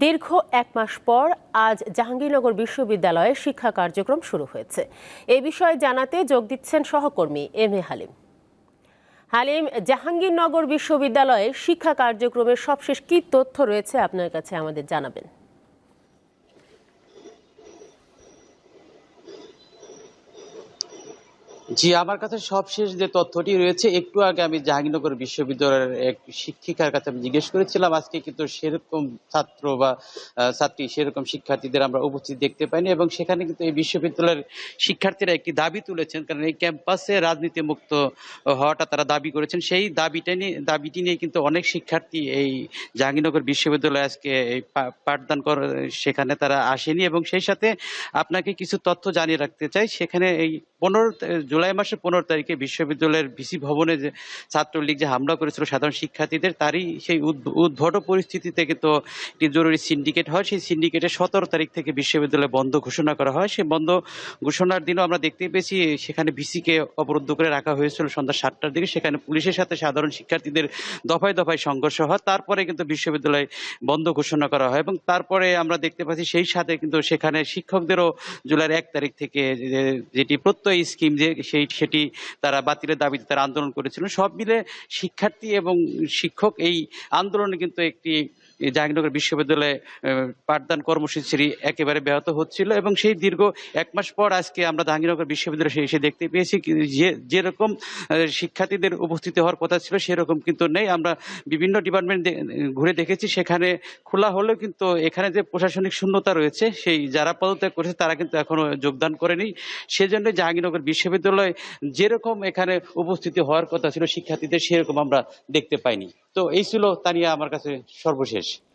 দীর্ঘ এক মাস পর আজ জাহাঙ্গীরনগর বিশ্ববিদ্যালয়ে শিক্ষা কার্যক্রম শুরু হয়েছে। এ বিষয়ে জানাতে যোগ দিচ্ছেন সহকর্মী এম এ হালিম। হালিম, জাহাঙ্গীরনগর বিশ্ববিদ্যালয়ে শিক্ষা কার্যক্রমের সবশেষ কী তথ্য রয়েছে আপনার কাছে আমাদের জানাবেন। জি, আমার কাছে সবশেষ যে তথ্যটি রয়েছে, একটু আগে আমি জাহাঙ্গীরনগর বিশ্ববিদ্যালয়ের এক শিক্ষিকার কাছে আমি জিজ্ঞেস করেছিলাম, আজকে কিন্তু সেরকম ছাত্র বা ছাত্রী, সেরকম শিক্ষার্থীদের আমরা উপস্থিত দেখতে পাইনি এবং সেখানে কিন্তু এই বিশ্ববিদ্যালয়ের শিক্ষার্থীরা একটি দাবি তুলেছেন, কারণ এই ক্যাম্পাসে রাজনীতি মুক্ত হওয়াটা তারা দাবি করেছেন। সেই দাবিটা নিয়ে, দাবিটি নিয়ে কিন্তু অনেক শিক্ষার্থী এই জাহাঙ্গীরনগর বিশ্ববিদ্যালয়ে আজকে এই পাঠদান কর, সেখানে তারা আসেনি এবং সেই সাথে আপনাকে কিছু তথ্য জানিয়ে রাখতে চাই। সেখানে এই পনেরো জুলাই মাসের পনেরো তারিখে বিশ্ববিদ্যালয়ের ভিসি ভবনে যে ছাত্রলীগ যে হামলা করেছিল সাধারণ শিক্ষার্থীদের, তারই সেই উদ্ভ- উদ্ভট পরিস্থিতিতে কিন্তু একটি জরুরি সিন্ডিকেট হয়। সেই সিন্ডিকেটে সতেরো তারিখ থেকে বিশ্ববিদ্যালয় বন্ধ ঘোষণা করা হয়। সেই বন্ধ ঘোষণার দিনও আমরা দেখতে পেয়েছি, সেখানে ভিসিকে অবরুদ্ধ করে রাখা হয়েছিল সন্ধ্যা সাতটার দিকে। সেখানে পুলিশের সাথে সাধারণ শিক্ষার্থীদের দফায় দফায় সংঘর্ষ হয়। তারপরে কিন্তু বিশ্ববিদ্যালয় বন্ধ ঘোষণা করা হয় এবং তারপরে আমরা দেখতে পাচ্ছি সেই সাথে কিন্তু সেখানে শিক্ষকদেরও জুলাইয়ের এক তারিখ থেকে যেটি প্রত্যয় স্কিম যে সেই, সেটি তারা বাতিলের দাবিতে তারা আন্দোলন করেছিল। সব মিলে শিক্ষার্থী এবং শিক্ষক এই আন্দোলনে কিন্তু একটি জাহাঙ্গীরনগর বিশ্ববিদ্যালয়ে পাঠদান কর্মসূচি একেবারে ব্যাহত হচ্ছিল এবং সেই দীর্ঘ এক মাস পর আজকে আমরা জাহাঙ্গীরনগর বিশ্ববিদ্যালয়ে এসে দেখতে পেয়েছি যে, যেরকম শিক্ষার্থীদের উপস্থিত হওয়ার কথা ছিল সেরকম কিন্তু নেই। আমরা বিভিন্ন ডিপার্টমেন্ট ঘুরে দেখেছি, সেখানে খোলা হলেও কিন্তু এখানে যে প্রশাসনিক শূন্যতা রয়েছে, সেই যারা পদত্যাগ করেছে তারা কিন্তু এখনও যোগদান করেনি। সেজন্য জাহাঙ্গীরনগর বিশ্ববিদ্যালয় যেরকম এখানে উপস্থিতি হওয়ার কথা ছিল, শিক্ষার্থীদের সেরকম আমরা দেখতে পাইনি। তো এই ছিল তানিয়া আমার কাছে সর্বশেষ।